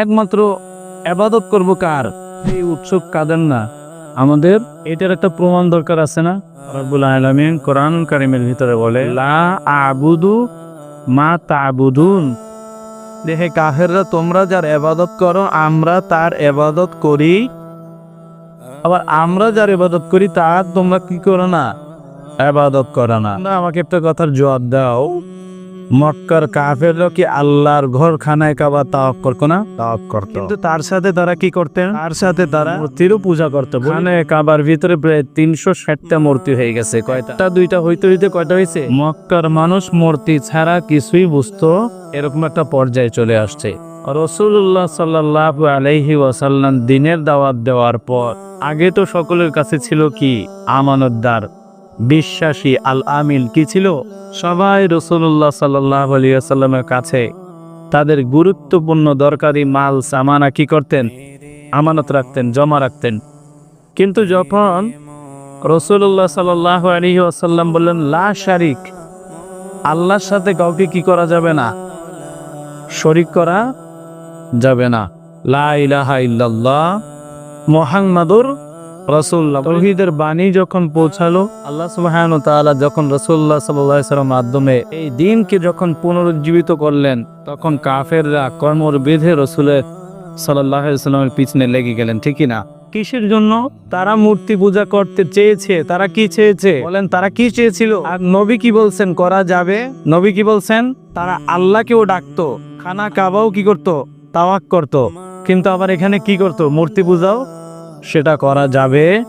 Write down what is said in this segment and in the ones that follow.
একমাত্র আবাদত করব কার? এই উৎসব কাদের না? আমাদের এটার একটা প্রমাণ দরকার আছে না? আবুদু মা তাবুদুন। তোমরা যার এবাদত করো, আমরা তার এবাদত করি। আবার, আমরা যার এবাদত করি, তার তোমরা কি করো না? এবাদত না। আমাকে একটা কথার জবাব দাও। মক্কার কাফেররা কি আল্লাহর ঘর খানায় কাবা তাওয়াক করতো না? তাওয়াক করতো। কিন্তু তার সাথে তারা কি করতেন? তার সাথে তারা মূর্তিরও পূজা করতো। খানায় কাবার ভিতরে প্রায় তিনশো ষাটটা মূর্তি হয়ে গেছে। কয়টা? দুইটা হইতে হইতে কয়টা হয়েছে মক্কার মানুষ মূর্তি ছাড়া কিছুই বুঝতো এরকম একটা পর্যায়ে চলে আসছে। রসুল্লাহ সাল্লাহ আলাইহি ওয়াসাল্লাম দিনের দাওয়াত দেওয়ার পর আগে তো সকলের কাছে ছিল কি? আমানতদার। বিশ্বাসী আল আমিন কি ছিল? সবাই রসুল্লাহ সাল্লাহ আলিয়াল্লামের কাছে, তাদের গুরুত্বপূর্ণ দরকারি মাল, সামানা কি করতেন? আমানত রাখতেন, জমা রাখতেন। কিন্তু যখন রসুল্লাহ সাল্লাহ আলী বললেন, লা শারিক, আল্লাহর সাথে কাউকে কি করা যাবে না? শরিক করা যাবে না। লা ইলাহা ইল্লাল্লাহ, মোহাম্মদুর রসুল্লাহ বাণী যখন পৌঁছালো, আল্লাহ যখন রসুল্লাহ মাধ্যমে এই দিনকে যখন পুনরুজ্জীবিত করলেন, তখন কাফেররা কর্মর বেঁধে রসুলের সাল্লামের পিছনে লেগে গেলেন ঠিকই না? কিসের জন্য? তারা মূর্তি পূজা করতে চেয়েছে, তারা কি চেয়েছে? বলেন, তারা কি চেয়েছিল? আর নবী কি বলছেন? করা যাবে? নবী কি বলছেন? তারা আল্লাহকেও ডাকতো, খানা কাবাও কি করতো? তাওয়াক করতো। কিন্তু আবার এখানে কি করতো? মূর্তি পূজাও সেটা করা যাবে।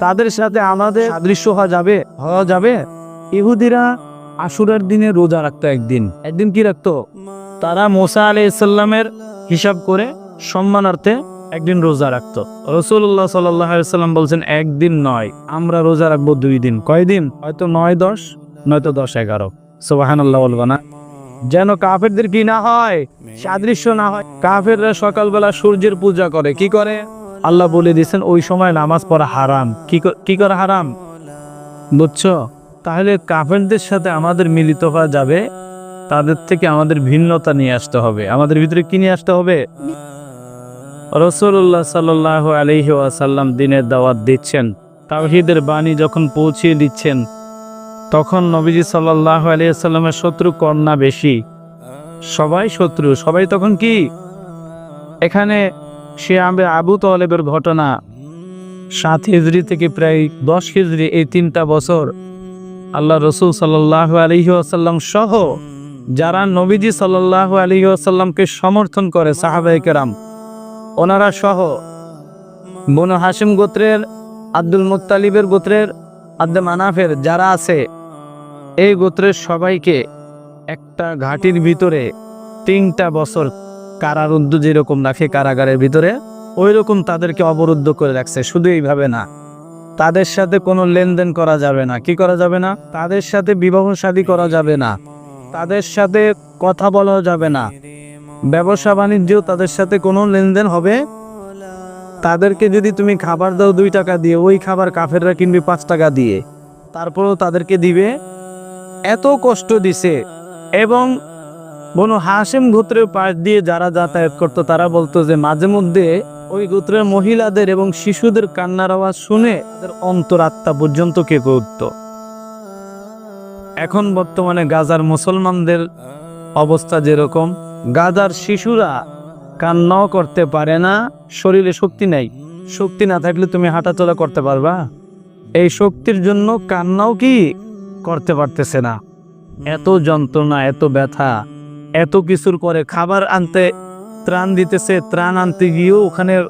তাদের সাথে আমাদের সাদৃশ্য হওয়া যাবে হওয়া যাবে। ইহুদিরা আশুরার দিনে রোজা রাখতো একদিন। একদিন কি রাখতো? তারা মোসা আলি ইসাল্লামের হিসাব করে সম্মানার্থে একদিন রোজা রাখতো। রসুল্লাহ সাল্লাম বলছেন, একদিন নয়, আমরা রোজা রাখব দুই দিন। কয়দিন হয়তো নয় দশ, নয়তো দশ এগারো। সোবাহান আল্লাহ বলব না। যেন কাফেরদের কি না হয়, সাদৃশ্য না হয়। কাফেররা সকালবেলা সূর্যের পূজা করে। কি করে? আল্লাহ বলে দিয়েছেন, ওই সময় নামাজ পড়া হারাম। কি করা হারাম? বুঝছ? তাহলে কাফেরদের সাথে আমাদের মিলিত হওয়া যাবে, তাদের থেকে আমাদের ভিন্নতা নিয়ে আসতে হবে। আমাদের ভিতরে কি নিয়ে আসতে হবে? রসুল্লাহ সাল্লাহ আলহি আসাল্লাম দিনের দাওয়াত দিচ্ছেন। তাওহিদের বাণী যখন পৌঁছিয়ে দিচ্ছেন, তখন নবীজি সাল্লাহ আলিয়াল্লামের শত্রু কন্যা বেশি। সবাই শত্রু, সবাই তখন কি? এখানে সে আবে আবু তলেবের ঘটনা। সাত হিজড়ি থেকে প্রায় দশ হিজড়ি এই তিনটা বছর আল্লাহ রসুল সাল্লাহ আলহি আসাল্লাম সহ যারা নবীজি সাল্লাহ আলহি আসাল্লামকে সমর্থন করে সাহাবাই কেরাম, ওনারা সহ বনু হাসিম গোত্রের, আব্দুল মুত্তালিবের গোত্রের, আব্দে মানাফের যারা আছে, এই গোত্রের সবাইকে একটা ঘাটির ভিতরে তিনটা বছর কারারুদ্ধ যেরকম রাখে কারাগারের ভিতরে ওই রকম তাদেরকে অবরুদ্ধ করে রাখছে, শুধু এইভাবে না। তাদের সাথে কোনো লেনদেন করা যাবে না। কি করা যাবে না? তাদের সাথে বিবাহ শাদী করা যাবে না। তাদের সাথে কথা বলা যাবে না। ব্যবসা বাণিজ্য তাদের সাথে কোনো লেনদেন হবে? তাদেরকে যদি তুমি খাবার দাও দুই টাকা দিয়ে, ওই খাবার কাফেররা কিনবে পাঁচ টাকা দিয়ে। তারপরেও তাদেরকে দিবে। এত কষ্ট দিছে। এবং বনু হাসেম গোত্রের পাশ দিয়ে যারা যাতায়াত করতো, তারা বলতো যে মাঝে মধ্যে ওই গোত্রের মহিলাদের এবং শিশুদের কান্নার আওয়াজ শুনে তাদের অন্তরাত্মা পর্যন্ত কেঁপে উঠত। এখন বর্তমানে গাজার মুসলমানদের অবস্থা যেরকম, গাজার শিশুরা কান্নাও করতে পারে না, শরীরে শক্তি নেই। শক্তি না থাকলে তুমি হাঁটাচলা করতে পারবা? এই শক্তির জন্য কান্নাও কি করতে পারতেছে না? এত যন্ত্রণা, এত ব্যথা এত কিছুর পরে খাবার আনতে ত্রাণ দিতেছে, ত্রাণ আনতে গিয়েও ওখানে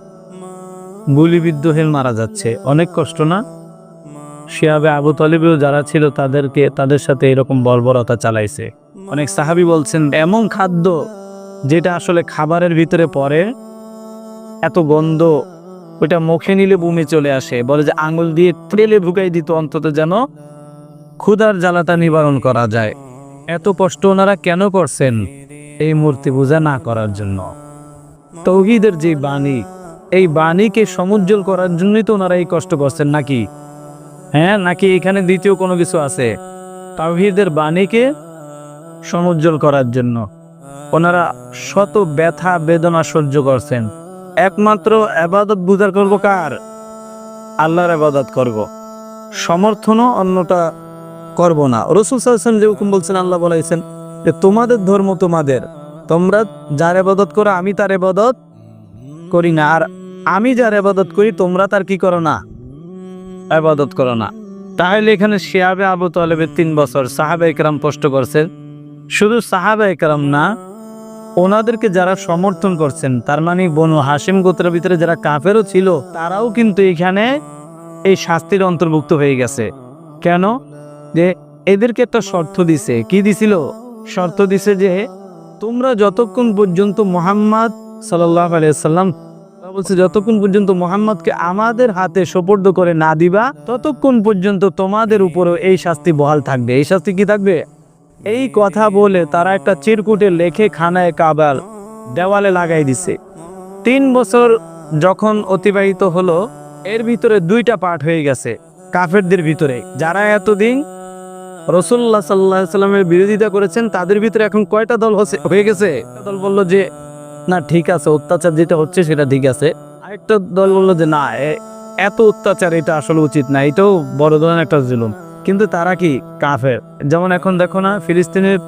গুলিবিদ্ধ মারা যাচ্ছে। অনেক কষ্ট না? শিয়াবে আবু তলিবেও যারা ছিল তাদেরকে, তাদের সাথে এরকম বর্বরতা চালাইছে। অনেক সাহাবি বলছেন, এমন খাদ্য যেটা আসলে খাবারের ভিতরে পড়ে, এত গন্ধ, ওইটা মুখে নিলে বমি চলে আসে। বলে যে আঙুল দিয়ে তেলে ঢুকাই দিত অন্তত যেন ক্ষুধার জ্বালাটা নিবারণ করা যায়। এত কষ্ট ওনারা কেন করছেন? এই মূর্তি পূজা না করার জন্য। তৌহিদের যে বাণী, এই বাণীকে সমুজ্জ্বল করার জন্যই তো ওনারা এই কষ্ট করছেন নাকি? হ্যাঁ নাকি এখানে দ্বিতীয় কোনো কিছু আছে? তাওহিদের বাণীকে সমুজ্জ্বল করার জন্য ওনারা শত ব্যথা, বেদনা সহ্য করছেন। একমাত্র আবাদত বুঝার করব কার? আল্লাহর আবাদত করব। সমর্থনও অন্যটা করব না। রসুল সাল্লাম যে হুকুম বলছেন, আল্লাহ বলেছেন যে, তোমাদের ধর্ম তোমাদের। তোমরা যার এবাদত করো, আমি তার এবাদত করি না। আর আমি যার এবাদত করি, তোমরা তার কি করো না? আবাদত করো না। তাহলে এখানে শিয়াবে আবু তালেবের তিন বছর সাহাবা একরাম কষ্ট করছেন শুধু সাহাবা একরাম না, ওনাদেরকে যারা সমর্থন করছেন, তার মানে বনু হাসিম গোত্রের ভিতরে যারা কাফেরও ছিল, তারাও কিন্তু এখানে এই শাস্তির অন্তর্ভুক্ত হয়ে গেছে। কেন? যে এদেরকে একটা শর্ত দিছে। কি দিছিল? শর্ত দিছে যে তোমরা যতক্ষণ পর্যন্ত মোহাম্মদ সাল্লাহ আলিয়াল্লাম বলছে যতক্ষণ পর্যন্ত মোহাম্মদকে আমাদের হাতে সোপর্দ করে না দিবা, ততক্ষণ পর্যন্ত তোমাদের উপরও এই শাস্তি বহাল থাকবে। এই শাস্তি কি থাকবে? এই কথা বলে তারা একটা চিরকুটে লেখে খানায় কাবার দেওয়ালে লাগাই দিছে। তিন বছর যখন অতিবাহিত হলো, এর ভিতরে দুইটা পার্ট হয়ে গেছে কাফেরদের ভিতরে। যারা এতদিন রসুল্লাহ সাল্লাহ সাল্লামের বিরোধিতা করেছেন, তাদের ভিতরে এখন কয়টা দল হচ্ছে হয়ে গেছে? দল বলল যে, না, ঠিক আছে, অত্যাচার যেটা হচ্ছে সেটা ঠিক আছে। আরেকটা দল বলল যে, না এত অত্যাচার, এটা আসলে উচিত না, এটাও বড় ধরনের একটা জুলুম। কিন্তু তারা কি? কাফের। যেমন এখন দেখো না, ফিলিস্তিনের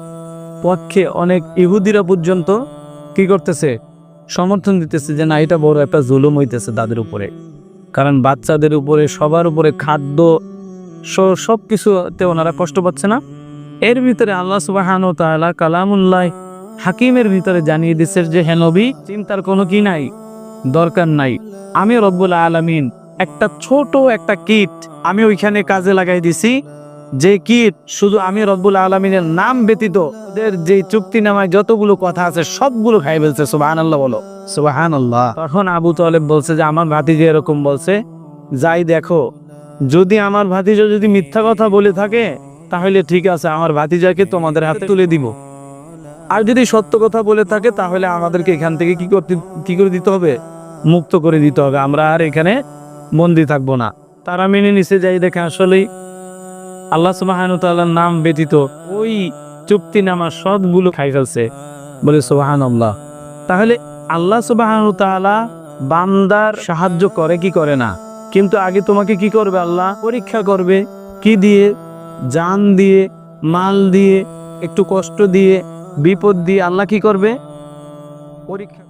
পক্ষে অনেক ইহুদিরা পর্যন্ত কি করতেছে? সমর্থন দিতেছে যে, না, এটা বড় একটা জুলুম হইতেছে তাদের উপরে। কারণ বাচ্চাদের উপরে, সবার উপরে খাদ্য সব কিছুতে ওনারা কষ্ট পাচ্ছে না। এর ভিতরে আল্লাহ সুবাহান ও তাআলা কালামুল্লাহ হাকিমের ভিতরে জানিয়ে দিচ্ছে যে হে নবী চিন্তার কোনো কি নাই? দরকার নাই। আমি রব্বুল আলামিন একটা ছোট একটা কিট আমি ওইখানে কাজে লাগাই দিছি। যে কিট শুধু আমি রব্বুল আলমিনের নাম ব্যতীত যে চুক্তি নামায় যতগুলো কথা আছে সবগুলো খাই ফেলছে সুবাহান আল্লাহ বলো। সুবাহান আল্লাহ তখন আবু তালেব বলছে যে আমার ভাতিজি এরকম বলছে যাই দেখো যদি আমার ভাতিজা যদি মিথ্যা কথা বলে থাকে, তাহলে ঠিক আছে, আমার ভাতিজাকে তোমাদের হাতে তুলে দিব। আর যদি সত্য কথা বলে থাকে, তাহলে আমাদেরকে এখান থেকে কি করতে, কি করে দিতে হবে? মুক্ত করে দিতে হবে। আমরা আর এখানে বন্দি থাকব না। তারা মেনে নিচে যাই দেখে আসলেই আল্লাহ সুবাহানুতাল্লাহর নাম ব্যতীত ওই চুক্তি নামা সবগুলো খাই ফেলছে। বলে সুবাহান আল্লাহ তাহলে আল্লাহ সুবাহানুতালা বান্দার সাহায্য করে কি করে না? কিন্তু আগে তোমাকে কি করবে আল্লাহ? পরীক্ষা করবে, কি দিয়ে? যান দিয়ে, মাল দিয়ে, একটু কষ্ট দিয়ে, বিপদ দিয়ে আল্লাহ কি করবে? পরীক্ষা